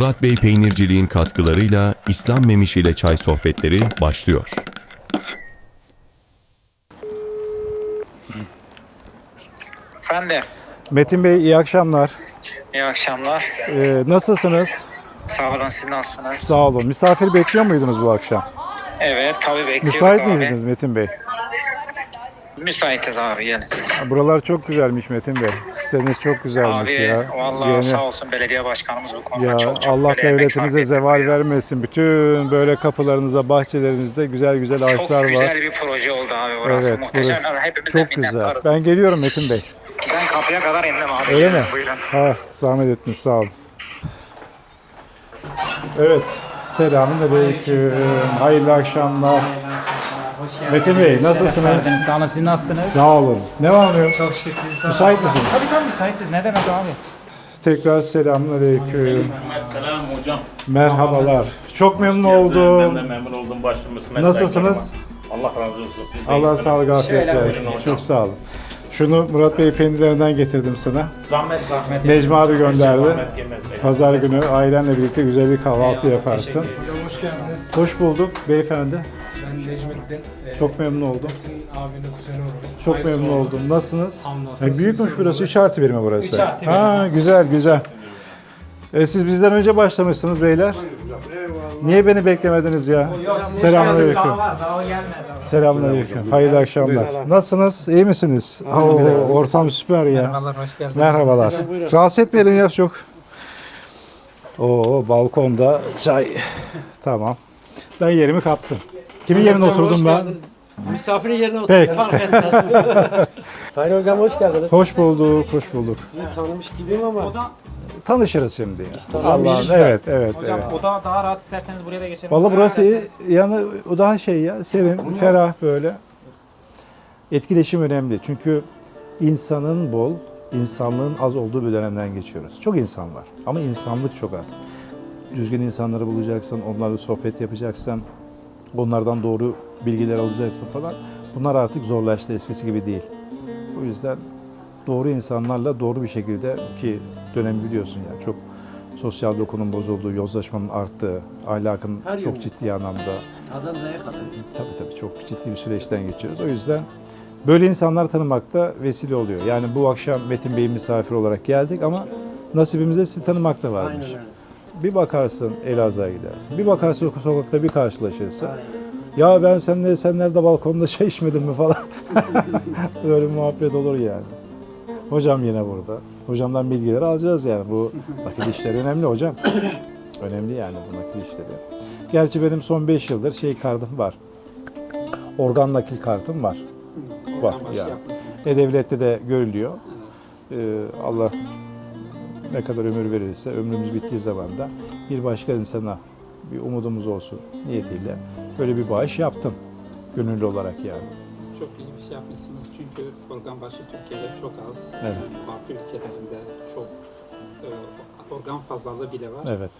Murat Bey Peynirciliğin katkılarıyla İslam Memiş ile Çay Sohbetleri başlıyor. Efendim, Metin Bey iyi akşamlar. iyi akşamlar. Ee, nasılsınız? Sağ olun, siz nasılsınız? Sağ olun. Misafir bekliyor muydunuz bu akşam? Evet, tabii bekliyoruz Müsait abi. miydiniz Metin Bey? Müsaitiz abi, gelin. Buralar çok güzelmiş Metin Bey. Siteniz çok güzelmiş Abi, ya. vallahi Yeni- sağ olsun belediye başkanımız bu konuda Ya çok çok Allah devletinize zeval vermesin. Bütün böyle kapılarınıza, bahçelerinizde güzel güzel Çok ağaçlar güzel var. bir proje oldu abi burası. Evet, Muhteşem. burası Hepimiz Çok güzel. Ben geliyorum Metin Bey. Ben kapıya kadar indim abi. Öyle mi? Buyurun. Ha, zahmet ettiniz sağ olun. Evet, selamün aleyküm. Hayırlı akşamlar. Hoş geldiniz. Metin Bey, Şeref nasılsınız? verdiniz. Sağ olun. Siz nasılsınız? Sağ olun. Ne var ne yok? Çok şükür sizi sormak. Müsait misiniz? Tabii tabii müsaitiz. Ne demek abi? Tekrar selamünaleyküm. Selam hocam. Merhabalar. Çok memnun Ben oldum. de memnun oldum başımız. Nasılsınız? Allah razı olsun. Siz de Allah iyisiniz. sağlık afiyet Şöyle versin. buyurun hocam. Çok sağ olun. Şunu Murat Bey peynirlerinden getirdim sana. Zahmet zahmet. Necmi abi gönderdi. Pazar günü ailenle birlikte güzel bir kahvaltı yaparsın. Hoş geldiniz. Hoş bulduk beyefendi. Ben Necmettin. Ee, Çok memnun oldum. Metin abinin kuzeni olurum. Çok memnun oldum. Nasılsınız? Hamdolsun. Ha, büyükmüş burası. sorun. 3 artı 1 mi burası? Üç artı bir. Ha, güzel güzel. E, siz bizden önce başlamışsınız beyler. Niye beni beklemediniz ya? Selamünaleyküm. Selamünaleyküm. Hayırlı akşamlar. Nasılsınız? İyi misiniz? Oo, ortam süper ya. Merhabalar, hoş geldiniz. Merhabalar. Rahatsız etmeyelim ya çok. Oo balkonda çay. Tamam. Ben yerimi kaptım. Kimin yerine oturdum ben? Misafirin yerine otur. Peki. Fark etmez. Sayın hocam hoş geldiniz. Hoş bulduk, hoş bulduk. Sizi tanımış gibiyim ama Tanışırız şimdi. Allah'ın evet evet hocam evet. oda daha rahat isterseniz buraya da geçelim. Vallahi Buraya burası iyi. yani o daha şey ya serin, ferah böyle. Etkileşim önemli. Çünkü insanın bol, insanlığın az olduğu bir dönemden geçiyoruz. Çok insan var ama insanlık çok az. Düzgün insanları bulacaksın, onlarla sohbet yapacaksın, onlardan doğru bilgiler alacaksın falan. Bunlar artık zorlaştı, eskisi gibi değil. O yüzden doğru insanlarla doğru bir şekilde ki dönemi biliyorsun yani çok sosyal dokunun bozulduğu, yozlaşmanın arttığı, ahlakın Her çok yönde. ciddi anlamda adam zayıf kadar. Tabii tabii çok ciddi bir süreçten geçiyoruz. O yüzden böyle insanlar tanımakta vesile oluyor. Yani bu akşam Metin Bey'in misafir olarak geldik ama nasibimizde sizi tanımak da varmış. Aynen öyle. Bir bakarsın Elazığ'a gidersin. Bir bakarsın sokakta bir karşılaşırsın. Aynen. Ya ben seninle sen nerede balkonda çay içmedin mi falan. böyle muhabbet olur yani. Hocam yine burada. Hocamdan bilgileri alacağız yani. Bu nakil işleri önemli hocam. önemli yani bu nakil işleri. Gerçi benim son 5 yıldır şey kartım var. Organ nakil kartım var. Var yani. E-Devlet'te de görülüyor. Ee, Allah ne kadar ömür verirse ömrümüz bittiği zaman da bir başka insana bir umudumuz olsun niyetiyle böyle bir bağış yaptım. Gönüllü olarak yani. Çok iyi bir şey yapmışsınız çünkü organ başı Türkiye'de çok az. Evet. Farklı ülkelerinde çok e, organ fazlalığı bile var. Evet.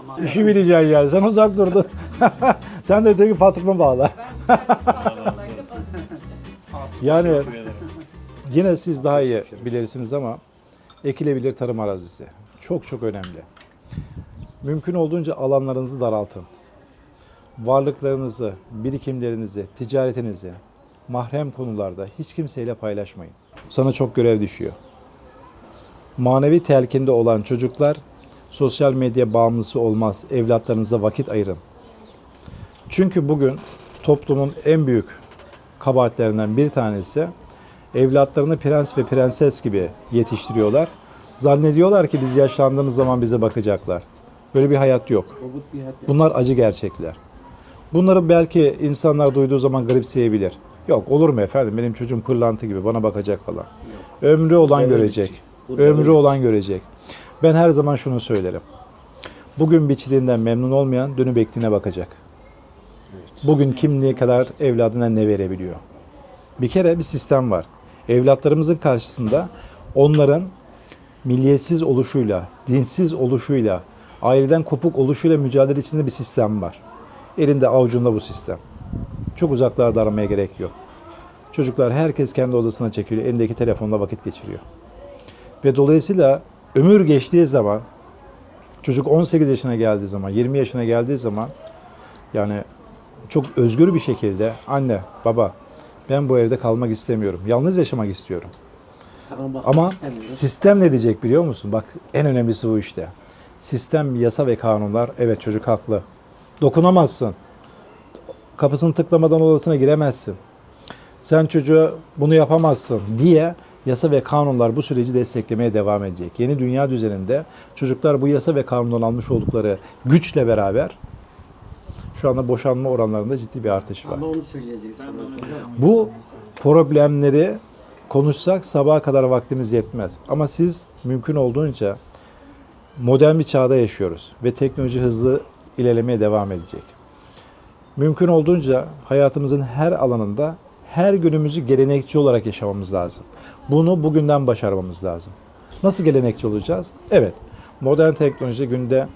Ama İşi bileceksin yani. Sen uzak durdun. Sen de öteki patrona bağla. yani yine siz daha iyi bilirsiniz ama ekilebilir tarım arazisi. Çok çok önemli. Mümkün olduğunca alanlarınızı daraltın. Varlıklarınızı, birikimlerinizi, ticaretinizi mahrem konularda hiç kimseyle paylaşmayın. Sana çok görev düşüyor. Manevi telkinde olan çocuklar sosyal medya bağımlısı olmaz. Evlatlarınıza vakit ayırın. Çünkü bugün toplumun en büyük kabahatlerinden bir tanesi evlatlarını prens ve prenses gibi yetiştiriyorlar. Zannediyorlar ki biz yaşlandığımız zaman bize bakacaklar. Böyle bir hayat yok. Bunlar acı gerçekler. Bunları belki insanlar duyduğu zaman garipseyebilir. Yok olur mu efendim benim çocuğum pırlantı gibi bana bakacak falan. Ömrü olan görecek. Ömrü olan görecek. Ben her zaman şunu söylerim. Bugün biçiliğinden memnun olmayan dönüp ektiğine bakacak. Bugün kim ne kadar evladına ne verebiliyor. Bir kere bir sistem var. Evlatlarımızın karşısında onların milliyetsiz oluşuyla, dinsiz oluşuyla, aileden kopuk oluşuyla mücadele içinde bir sistem var. Elinde avucunda bu sistem. Çok uzaklarda aramaya gerek yok. Çocuklar herkes kendi odasına çekiliyor, elindeki telefonla vakit geçiriyor. Ve dolayısıyla ömür geçtiği zaman Çocuk 18 yaşına geldiği zaman, 20 yaşına geldiği zaman yani çok özgür bir şekilde anne, baba ben bu evde kalmak istemiyorum. Yalnız yaşamak istiyorum. Ama sistem ne diyecek biliyor musun? Bak en önemlisi bu işte. Sistem, yasa ve kanunlar evet çocuk haklı. Dokunamazsın. Kapısını tıklamadan odasına giremezsin. Sen çocuğa bunu yapamazsın diye yasa ve kanunlar bu süreci desteklemeye devam edecek. Yeni dünya düzeninde çocuklar bu yasa ve kanundan almış oldukları güçle beraber şu anda boşanma oranlarında ciddi bir artış var. Ama onu söyleyeceğiz sonrasında. Bu problemleri konuşsak sabaha kadar vaktimiz yetmez. Ama siz mümkün olduğunca modern bir çağda yaşıyoruz ve teknoloji hızlı ilerlemeye devam edecek. Mümkün olduğunca hayatımızın her alanında her günümüzü gelenekçi olarak yaşamamız lazım. Bunu bugünden başarmamız lazım. Nasıl gelenekçi olacağız? Evet, modern teknoloji günde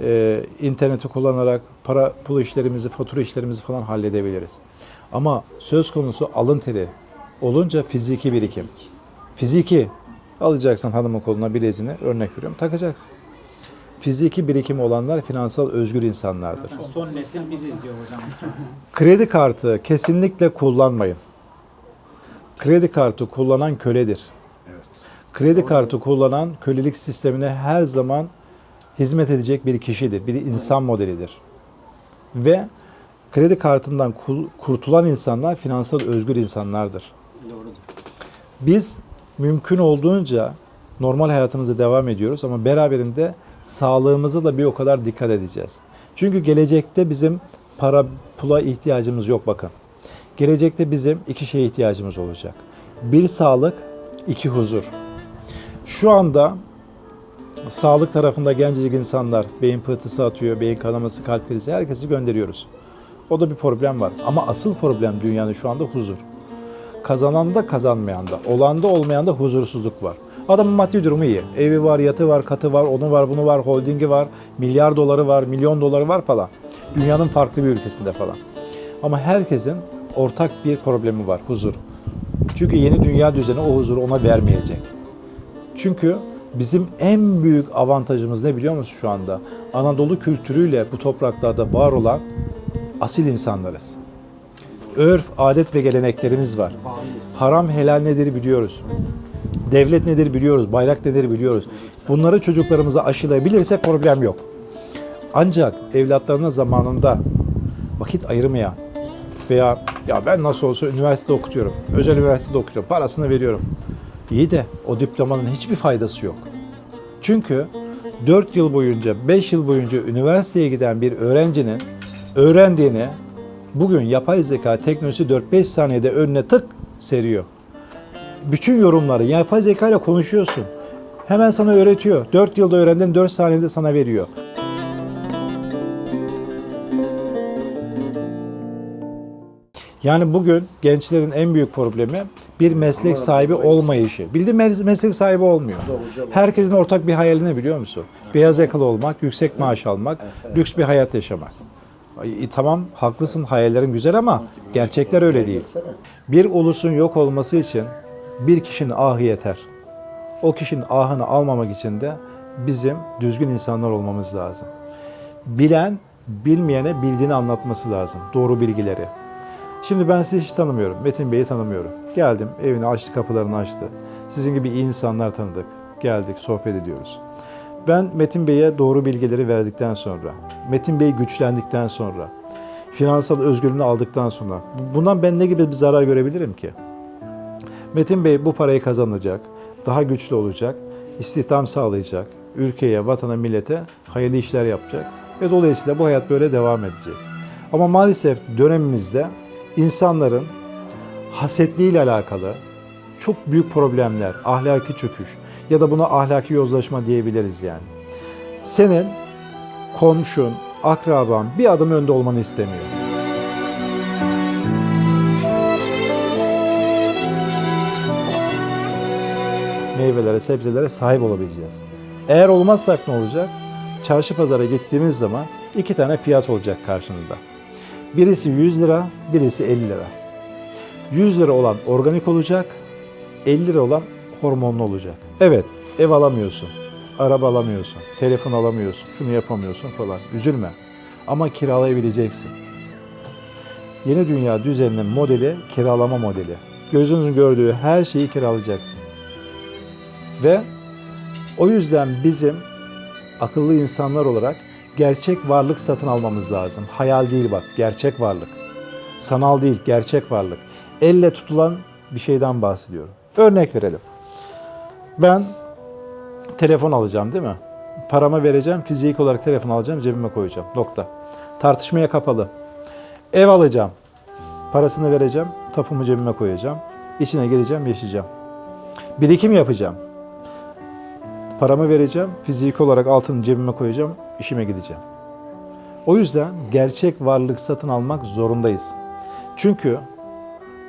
e, interneti kullanarak para pul işlerimizi, fatura işlerimizi falan halledebiliriz. Ama söz konusu alın teri olunca fiziki birikim. Fiziki alacaksın hanımın koluna bileziğini örnek veriyorum takacaksın. Fiziki birikimi olanlar finansal özgür insanlardır. Son nesil biziz diyor hocam. Kredi kartı kesinlikle kullanmayın. Kredi kartı kullanan köledir. Kredi kartı kullanan kölelik sistemine her zaman hizmet edecek bir kişidir, bir insan modelidir. Ve kredi kartından kurtulan insanlar finansal özgür insanlardır. Doğrudur. Biz mümkün olduğunca normal hayatımıza devam ediyoruz ama beraberinde sağlığımıza da bir o kadar dikkat edeceğiz. Çünkü gelecekte bizim para pula ihtiyacımız yok bakın. Gelecekte bizim iki şeye ihtiyacımız olacak. Bir sağlık, iki huzur. Şu anda sağlık tarafında gencecik insanlar beyin pıhtısı atıyor, beyin kanaması, kalp krizi herkesi gönderiyoruz. O da bir problem var. Ama asıl problem dünyanın şu anda huzur. Kazanan da kazanmayan da, olan da olmayan da huzursuzluk var. Adamın maddi durumu iyi. Evi var, yatı var, katı var, onu var, bunu var, holdingi var, milyar doları var, milyon doları var falan. Dünyanın farklı bir ülkesinde falan. Ama herkesin ortak bir problemi var, huzur. Çünkü yeni dünya düzeni o huzuru ona vermeyecek. Çünkü bizim en büyük avantajımız ne biliyor musun şu anda? Anadolu kültürüyle bu topraklarda var olan asil insanlarız. Örf, adet ve geleneklerimiz var. Haram helal nedir biliyoruz. Devlet nedir biliyoruz, bayrak nedir biliyoruz. Bunları çocuklarımıza aşılayabilirsek problem yok. Ancak evlatlarına zamanında vakit ayırmayan veya ya ben nasıl olsa üniversitede okutuyorum, özel üniversitede okutuyorum, parasını veriyorum. İyi de o diplomanın hiçbir faydası yok. Çünkü 4 yıl boyunca, 5 yıl boyunca üniversiteye giden bir öğrencinin öğrendiğini bugün yapay zeka teknolojisi 4-5 saniyede önüne tık seriyor. Bütün yorumları yapay zeka ile konuşuyorsun. Hemen sana öğretiyor. 4 yılda öğrendin 4 saniyede sana veriyor. Yani bugün gençlerin en büyük problemi bir meslek sahibi olmayışı. Bildiğin mes- meslek sahibi olmuyor. Herkesin ortak bir hayali ne biliyor musun? Beyaz yakalı olmak, yüksek maaş almak, lüks bir hayat yaşamak. Ay, tamam haklısın hayallerin güzel ama gerçekler öyle değil. Bir ulusun yok olması için bir kişinin ahı yeter. O kişinin ahını almamak için de bizim düzgün insanlar olmamız lazım. Bilen bilmeyene bildiğini anlatması lazım. Doğru bilgileri. Şimdi ben sizi hiç tanımıyorum. Metin Bey'i tanımıyorum. Geldim, evini açtı, kapılarını açtı. Sizin gibi iyi insanlar tanıdık. Geldik, sohbet ediyoruz. Ben Metin Bey'e doğru bilgileri verdikten sonra, Metin Bey güçlendikten sonra, finansal özgürlüğünü aldıktan sonra bundan ben ne gibi bir zarar görebilirim ki? Metin Bey bu parayı kazanacak, daha güçlü olacak, istihdam sağlayacak, ülkeye, vatana, millete hayırlı işler yapacak ve dolayısıyla bu hayat böyle devam edecek. Ama maalesef dönemimizde insanların hasetliğiyle alakalı çok büyük problemler, ahlaki çöküş ya da buna ahlaki yozlaşma diyebiliriz yani. Senin komşun, akraban bir adım önde olmanı istemiyor. Meyvelere, sebzelere sahip olabileceğiz. Eğer olmazsak ne olacak? Çarşı pazara gittiğimiz zaman iki tane fiyat olacak karşınızda. Birisi 100 lira, birisi 50 lira. 100 lira olan organik olacak, 50 lira olan hormonlu olacak. Evet, ev alamıyorsun. araba alamıyorsun, telefon alamıyorsun, şunu yapamıyorsun falan. Üzülme. Ama kiralayabileceksin. Yeni dünya düzeninin modeli kiralama modeli. Gözünüzün gördüğü her şeyi kiralayacaksın. Ve o yüzden bizim akıllı insanlar olarak gerçek varlık satın almamız lazım. Hayal değil bak, gerçek varlık. Sanal değil, gerçek varlık. Elle tutulan bir şeyden bahsediyorum. Örnek verelim. Ben telefon alacağım değil mi? Paramı vereceğim, fiziki olarak telefon alacağım, cebime koyacağım. Nokta. Tartışmaya kapalı. Ev alacağım. Parasını vereceğim, tapumu cebime koyacağım. İçine gireceğim, yaşayacağım. Birikim yapacağım. Paramı vereceğim, fiziki olarak altını cebime koyacağım, işime gideceğim. O yüzden gerçek varlık satın almak zorundayız. Çünkü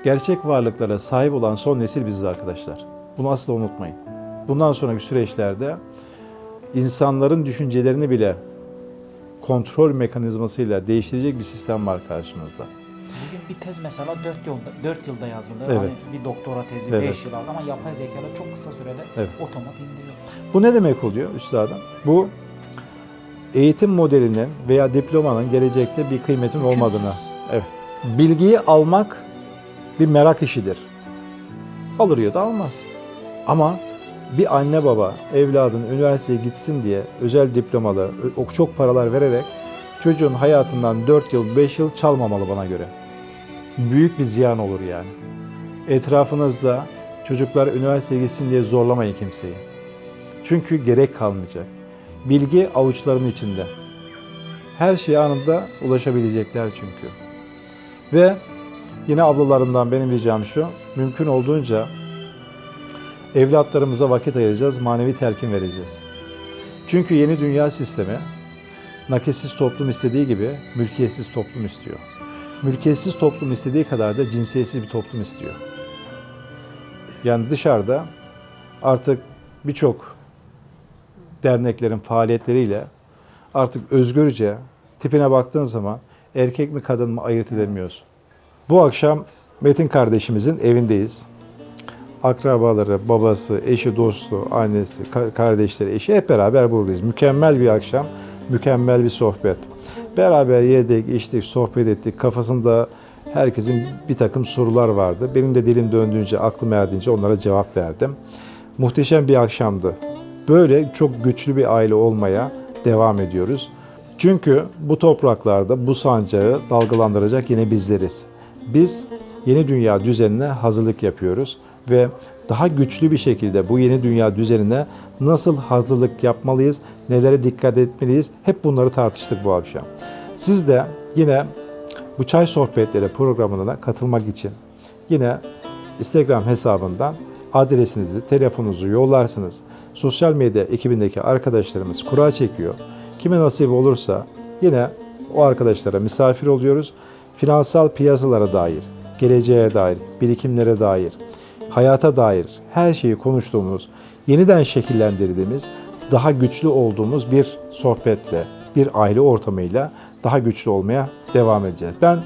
gerçek varlıklara sahip olan son nesil biziz arkadaşlar. Bunu asla unutmayın. Bundan sonraki süreçlerde insanların düşüncelerini bile kontrol mekanizmasıyla değiştirecek bir sistem var karşımızda. Bugün bir tez mesela 4 yılda 4 yılda yazıldı. Evet. Hani bir doktora tezi Evet. 5 yıl aldı ama yapay zekalar çok kısa sürede Evet. otomat indiriyor. Bu ne demek oluyor üstadım? Bu eğitim modelinin veya diplomanın gelecekte bir kıymetin olmadığını. Evet. Bilgiyi almak bir merak işidir. Alır ya da almaz. Ama bir anne baba evladın üniversiteye gitsin diye özel diplomalı, çok paralar vererek çocuğun hayatından 4 yıl, 5 yıl çalmamalı bana göre. Büyük bir ziyan olur yani. Etrafınızda çocuklar üniversiteye gitsin diye zorlamayın kimseyi. Çünkü gerek kalmayacak. Bilgi avuçların içinde. Her şeye anında ulaşabilecekler çünkü. Ve yine ablalarımdan benim ricam şu, mümkün olduğunca evlatlarımıza vakit ayıracağız, manevi telkin vereceğiz. Çünkü yeni dünya sistemi nakitsiz toplum istediği gibi mülkiyetsiz toplum istiyor. Mülkiyetsiz toplum istediği kadar da cinsiyetsiz bir toplum istiyor. Yani dışarıda artık birçok derneklerin faaliyetleriyle artık özgürce tipine baktığın zaman erkek mi kadın mı ayırt edemiyorsun. Bu akşam Metin kardeşimizin evindeyiz. Akrabaları, babası, eşi, dostu, annesi, ka- kardeşleri, eşi hep beraber buradayız. Mükemmel bir akşam, mükemmel bir sohbet. Beraber yedik, içtik, sohbet ettik. Kafasında herkesin bir takım sorular vardı. Benim de dilim döndüğünce, aklım erdiğince onlara cevap verdim. Muhteşem bir akşamdı. Böyle çok güçlü bir aile olmaya devam ediyoruz. Çünkü bu topraklarda bu sancağı dalgalandıracak yine bizleriz. Biz yeni dünya düzenine hazırlık yapıyoruz ve daha güçlü bir şekilde bu yeni dünya düzenine nasıl hazırlık yapmalıyız, nelere dikkat etmeliyiz hep bunları tartıştık bu akşam. Siz de yine bu çay sohbetleri programına katılmak için yine Instagram hesabından adresinizi, telefonunuzu yollarsınız. Sosyal medya ekibindeki arkadaşlarımız kura çekiyor. Kime nasip olursa yine o arkadaşlara misafir oluyoruz. Finansal piyasalara dair, geleceğe dair, birikimlere dair, hayata dair her şeyi konuştuğumuz, yeniden şekillendirdiğimiz, daha güçlü olduğumuz bir sohbetle, bir aile ortamıyla daha güçlü olmaya devam edeceğiz. Ben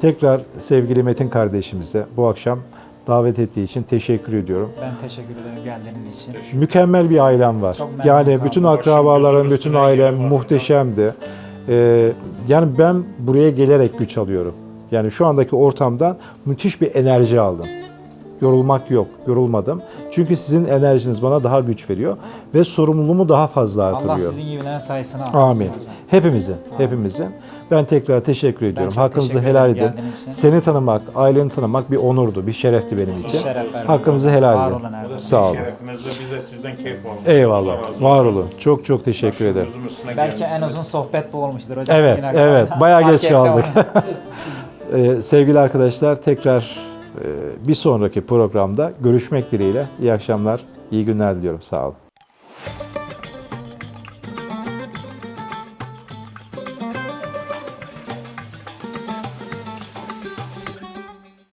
tekrar sevgili Metin kardeşimize bu akşam davet ettiği için teşekkür ediyorum. Ben teşekkür ederim geldiğiniz için. Mükemmel bir ailem var. Yani bütün akrabalarım, bütün ailem muhteşemdi. Ee, yani ben buraya gelerek güç alıyorum. Yani şu andaki ortamdan müthiş bir enerji aldım. Yorulmak yok, yorulmadım. Çünkü sizin enerjiniz bana daha güç veriyor ve sorumluluğumu daha fazla Allah artırıyor. sizin gibilerin sayısını artırsın Amin. hocam. Hepimizin, hepimizin. Ben tekrar teşekkür ediyorum. çok Hakkınızı teşekkür helal edin. Seni tanımak, aileni tanımak bir onurdu, bir şerefti benim için. Şeref. Hakkınızı helal edin. Sağ olun. Biz de sizden keyif aldık. Eyvallah. Allah. Var olun. Çok çok teşekkür Başım ederim. Belki en uzun sohbet bu olmuştur hocam. Evet, evet. Bayağı geç kaldık. Ee, sevgili arkadaşlar tekrar bir sonraki programda görüşmek dileğiyle. İyi akşamlar, iyi günler diliyorum. Sağ olun.